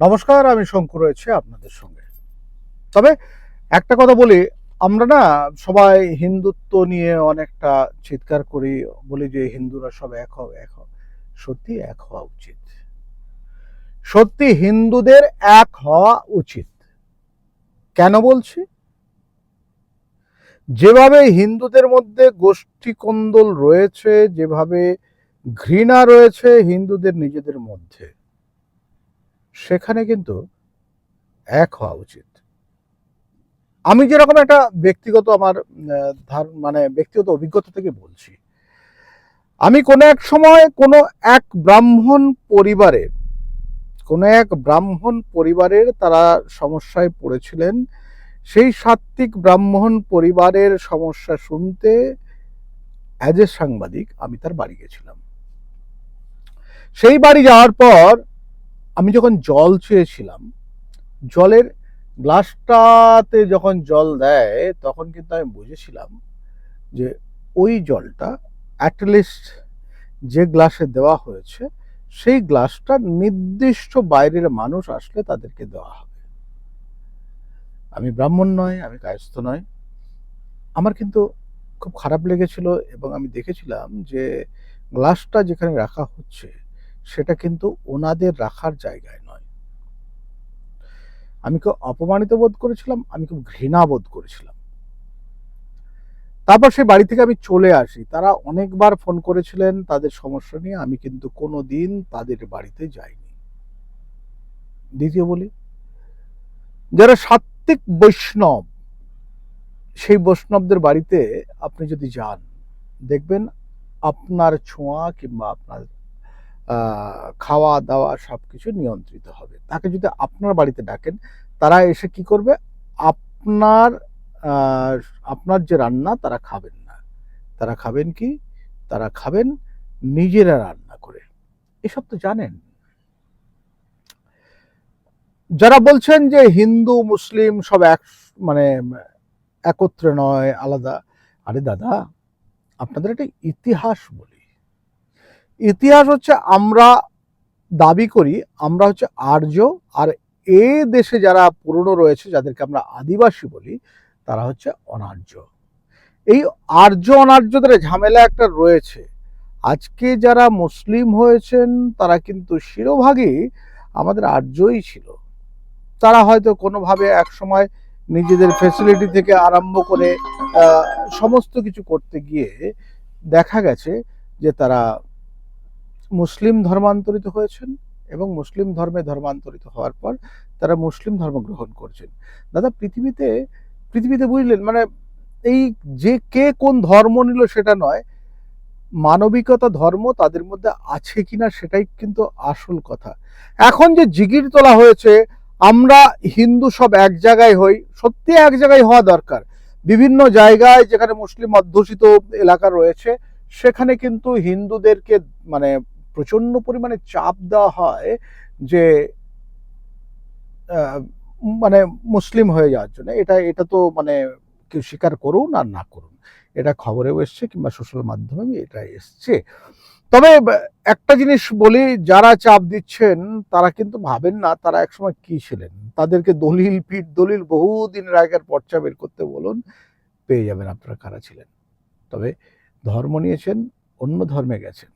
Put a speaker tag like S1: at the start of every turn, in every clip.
S1: নমস্কার, আমি শঙ্কু রয়েছে আপনাদের সঙ্গে। তবে একটা কথা বলি, আমরা না সবাই হিন্দুত্ব নিয়ে অনেকটা চিৎকার করি, বলি যে হিন্দুরা সব এক হও এক হও। সত্যি এক হওয়া উচিত। সত্যি হিন্দুদের এক হওয়া উচিত। কেন বলছি? যেভাবে হিন্দুদের মধ্যে গোষ্ঠী কোন্দল রয়েছে, যেভাবে ঘৃণা রয়েছে হিন্দুদের নিজেদের মধ্যে সেখানে কিন্তু এক হওয়া উচিত। আমি যেরকম একটা ব্যক্তিগত আমার ধার- মানে ব্যক্তিগত অভিজ্ঞতা থেকে বলছি, আমি কোনো এক সময় কোনো এক ব্রাহ্মণ পরিবারের কোনো এক ব্রাহ্মণ পরিবারের তারা সমস্যায় পড়েছিলেন, সেই সাত্ত্বিক ব্রাহ্মণ পরিবারের সমস্যা শুনতে অ্যাজ এ সাংবাদিক আমি তার বাড়ি গেছিলাম। সেই বাড়ি যাওয়ার পর আমি যখন জল চেয়েছিলাম জলের গ্লাসটাতে যখন জল দেয়, তখন কিন্তু আমি বুঝেছিলাম যে ওই জলটা অ্যাটলিস্ট যে গ্লাসে দেওয়া হয়েছে, সেই গ্লাসটা নির্দিষ্ট বাইরের মানুষ আসলে তাদেরকে দেওয়া হবে। আমি ব্রাহ্মণ নয়, আমি কায়স্থ নয়। আমার কিন্তু খুব খারাপ লেগেছিল এবং আমি দেখেছিলাম যে গ্লাসটা যেখানে রাখা হচ্ছে সেটা কিন্তু ওনাদের রাখার জায়গায় নয়। আমি খুব অপমানিত বোধ করেছিলাম, আমি খুব ঘৃণা বোধ করেছিলাম। তারপর সেই বাড়ি থেকে আমি চলে আসি। তারা অনেকবার ফোন করেছিলেন তাদের সমস্যা নিয়ে, আমি কিন্তু কোনো দিন তাদের বাড়িতে যাইনি। দ্বিতীয় বলি, যারা সাত্ত্বিক বৈষ্ণব, সেই বৈষ্ণবদের বাড়িতে আপনি যদি যান, দেখবেন আপনার ছোঁয়া কিংবা আপনার খাওয়া দাওয়া সবকিছু নিয়ন্ত্রিত হবে। তাকে যদি আপনার বাড়িতে ডাকেন, তারা এসে কি করবে? আপনার আপনার যে রান্না, তারা খাবেন না। তারা খাবেন কি? তারা খাবেন নিজেরা রান্না করে। এসব তো জানেন। যারা বলছেন যে হিন্দু, মুসলিম সব এক মানে একত্রে নয়, আলাদা, আরে দাদা, আপনাদের একটা ইতিহাস বলি। ইতিহাস হচ্ছে আমরা দাবি করি, আমরা হচ্ছে আর্য, আর এ দেশে যারা পুরনো রয়েছে, যাদেরকে আমরা আদিবাসী বলি, তারা হচ্ছে অনার্য। এই আর্য, অনার্যদের ঝামেলা একটা রয়েছে। আজকে যারা মুসলিম হয়েছেন, তারা কিন্তু শিরোভাগই আমাদের আর্যই ছিল। তারা হয়তো কোনোভাবে এক সময় নিজেদের ফেসিলিটি থেকে আরম্ভ করে সমস্ত কিছু করতে গিয়ে দেখা গেছে যে তারা মুসলিম ধর্মান্তরিত হয়েছেন এবং মুসলিম ধর্মে ধর্মান্তরিত হওয়ার পর তারা মুসলিম ধর্ম গ্রহণ করছেন। দাদা, পৃথিবীতে পৃথিবীতে বুঝলেন মানে এই যে কে কোন ধর্ম নিল সেটা নয়, মানবিকতা ধর্ম তাদের মধ্যে আছে কিনা সেটাই কিন্তু আসল কথা। এখন যে জিগির তোলা হয়েছে, আমরা হিন্দু সব এক জায়গায় হই, সত্যি এক জায়গায় হওয়া দরকার। বিভিন্ন জায়গায় যেখানে মুসলিম অধ্যুষিত এলাকা রয়েছে, সেখানে কিন্তু হিন্দুদেরকে মানে প্রচণ্ড পরিমাণে চাপ দেওয়া হয় যে মানে মুসলিম হয়ে যাওয়ার জন্য। এটা এটা তো মানে কেউ স্বীকার করুন আর না করুন। এটা খবরেও এসছে কিংবা সোশ্যাল মাধ্যমে এটা এসছে। তবে একটা জিনিস বলি, যারা চাপ দিচ্ছেন, তারা কিন্তু ভাবেন না তারা একসময় কি ছিলেন। তাদেরকে দলিল পিঠ, দলিল বহুদিনের আগের পর্চা বের করতে বলুন, পেয়ে যাবেন আপনারা কারা ছিলেন। তবে ধর্ম নিয়েছেন, অন্য ধর্মে গেছেন।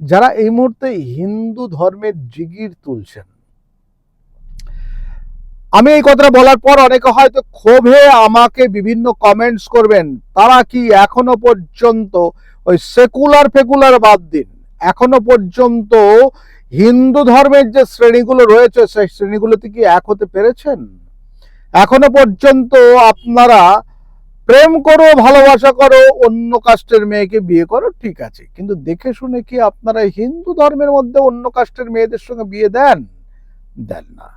S1: যারা এই মুহূর্তে হিন্দু ধর্মের জিগির তুলছেন, আমি এই কথাটা বলার পর অনেকে হয়তো ক্ষোভে আমাকে বিভিন্ন কমেন্টস করবেন, তারা কি এখনও পর্যন্ত ওই সেকুলার ফেকুলার বাদ দিন? এখনও পর্যন্ত হিন্দু ধর্মের যে শ্রেণীগুলো রয়েছে, সেই শ্রেণীগুলোতে কি এক হতে পেরেছেন? এখনও পর্যন্ত আপনারা প্রেম করো, ভালোবাসা করো, অন্য কাস্টের মেয়েকে বিয়ে করো, ঠিক আছে। কিন্তু দেখে শুনে কি আপনারা হিন্দু ধর্মের মধ্যে অন্য কাস্টের মেয়েদের সঙ্গে বিয়ে দেন? দেন না।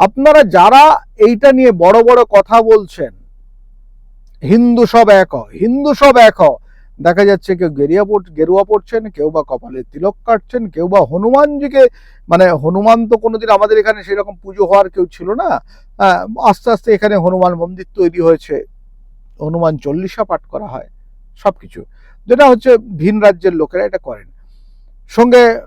S1: আপনারা যারা এইটা নিয়ে বড় বড় কথা বলছেন, হিন্দু সব এক, হিন্দু সব এক। দেখা যাচ্ছে কেউ গেরিয়া পড়, গেরুয়া পড়ছেন, কেউ বা কপালে তিলক কাটছেন, কেউ বা হনুমানজিকে মানে হনুমান তো কোনোদিন আমাদের এখানে সেরকম পুজো হওয়ার কেউ ছিল না আস্তে আস্তে এখানে হনুমান মন্দির তৈরি হয়েছে। হনুমান চল্লিশা পাঠ করা হয়, সবকিছু। যেটা হচ্ছে ভিন রাজ্যের লোকেরা এটা করেন। সঙ্গে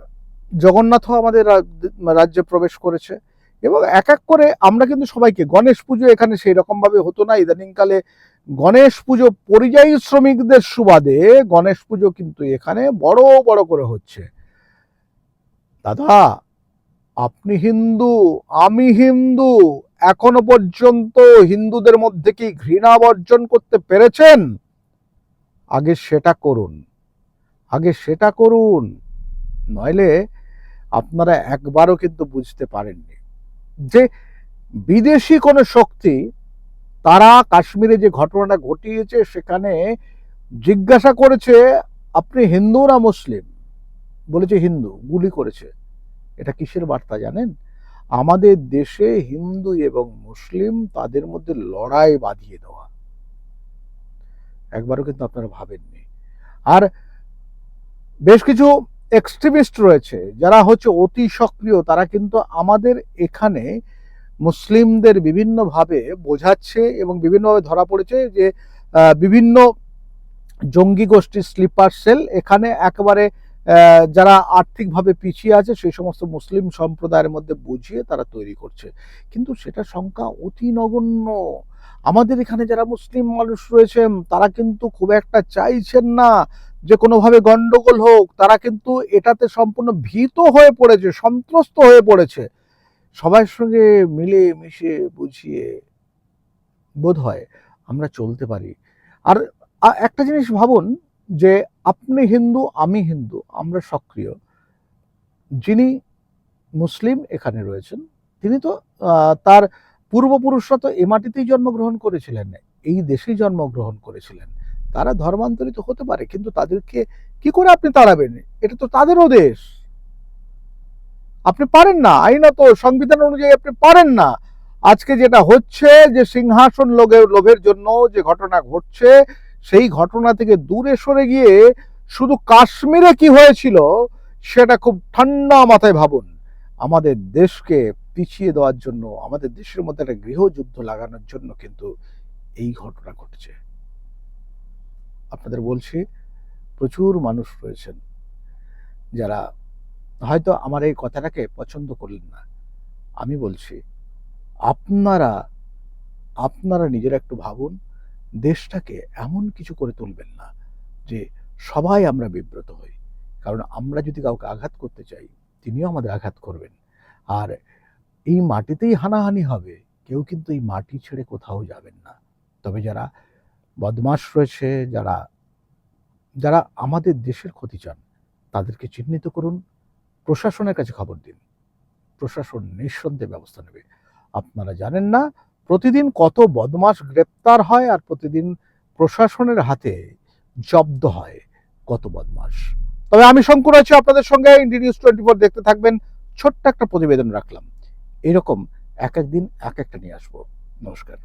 S1: জগন্নাথও আমাদের রাজ- রাজ্যে প্রবেশ করেছে এবং এক এক করে আমরা কিন্তু সবাইকে, গণেশ পুজো এখানে সেই রকম ভাবে হতো না। ইদানিংকালে গণেশ পুজো পরিযায়ী শ্রমিকদের সুবাদে গণেশ পুজো কিন্তু এখানে বড় বড় করে হচ্ছে। দাদা, আপনি হিন্দু, আমি হিন্দু এখনও পর্যন্ত হিন্দুদের মধ্যে কি ঘৃণা বর্জন করতে পেরেছেন? আগে সেটা করুন। আগে সেটা করুন। নইলে আপনারা একবারও কিন্তু বুঝতে পারেননি যে বিদেশি কোনো শক্তি তারা কাশ্মীরে যে ঘটনাটা ঘটিয়েছে সেখানে জিজ্ঞাসা করেছে, আপনি হিন্দু না মুসলিম? বলেছে, হিন্দু। গুলি করেছে। এটা কিসের বার্তা জানেন? আমাদের দেশে হিন্দু এবং মুসলিম তাদের মধ্যে লড়াই বাঁধিয়ে দেওয়া। একবারও কিন্তু আপনারা ভাবেননি। আর বেশ কিছু এক্সট্রিমিস্ট রয়েছে, যারা হচ্ছে অতি সক্রিয়, তারা কিন্তু আমাদের এখানে মুসলিমদের বিভিন্নভাবে বোঝাচ্ছে এবং বিভিন্নভাবে ধরা পড়েছে যে বিভিন্ন জঙ্গি গোষ্ঠী স্লিপার সেল এখানে একেবারে যারা আর্থিকভাবে পিছিয়ে আছে, সেই সমস্ত মুসলিম সম্প্রদায়ের মধ্যে বুঝিয়ে তারা তৈরি করছে। কিন্তু সেটা সংখ্যা অতি নগণ্য। আমাদের এখানে যারা মুসলিম মানুষ রয়েছেন তারা কিন্তু খুব একটা চাইছেন না যে কোনোভাবে গন্ডগোল হোক। তারা কিন্তু এটাতে সম্পূর্ণ ভীত হয়ে পড়েছে, সন্ত্রস্ত হয়ে পড়েছে। সবার সঙ্গে মিলে মিশে বুঝিয়ে বোধ হয় আমরা চলতে পারি। আর একটা জিনিস ভাবুন যে আপনি হিন্দু, আমি হিন্দু, আমরা সক্রিয়। যিনি মুসলিম এখানে রয়েছেন, তিনি তো তার পূর্বপুরুষরা তো এ মাটিতেই জন্মগ্রহণ করেছিলেন, এই দেশেই জন্মগ্রহণ করেছিলেন। তারা ধর্মান্তরিত হতে পারে, কিন্তু তাদেরকে কি করে আপনি তাড়াবেন? এটা তো তাদেরও দেশ। আপনি পারেন না, আইনত সংবিধান অনুযায়ী আপনি পারেন না। আজকে যেটা হচ্ছে, যে সিংহাসন লোভের লোভের জন্য যে ঘটনা ঘটছে সেই ঘটনা থেকে দূরে সরে গিয়ে শুধু কাশ্মীরে কি হয়েছিল সেটা খুব ঠান্ডা মাথায় ভাবুন। আমাদের দেশকে পিছিয়ে দেওয়ার জন্য, আমাদের দেশের মধ্যে একটা গৃহযুদ্ধ লাগানোর জন্য কিন্তু এই ঘটনা ঘটেছে। আপনাদের বলছি, প্রচুর মানুষ রয়েছেন যারা হয়তো আমার এই কথাটাকে পছন্দ করলেন না। আমি বলছি, আপনারা আপনারা নিজেরা একটু ভাবুন দেশটাকে এমন কিছু করে তুলবেন না যে সবাই আমরা বিব্রত হই। কারণ আমরা যদি কাউকে আঘাত করতে চাই, তিনিও আমাদের আঘাত করবেন। আর এই মাটিতেই হানাহানি হবে, কেউ কিন্তু এই মাটি ছেড়ে কোথাও যাবেন না। তবে যারা বদমাস রয়েছে, যারা যারা আমাদের দেশের ক্ষতি চান, তাদেরকে চিহ্নিত করুন, প্রশাসনের কাছে খবর দিন। প্রশাসন নিঃসন্দেহে ব্যবস্থা নেবে। আপনারা জানেন না প্রতিদিন কত বদমাস গ্রেপ্তার হয় আর প্রতিদিন প্রশাসনের হাতে জব্দ হয় কত বদমাস তবে আমি শঙ্কুর আছি, আপনাদের সঙ্গে ইন্ডি নিউজ টোয়েন্টি ফোর দেখতে থাকবেন। ছোট্ট একটা প্রতিবেদন রাখলাম। এরকম এক একদিন এক একটা নিয়ে আসব। নমস্কার।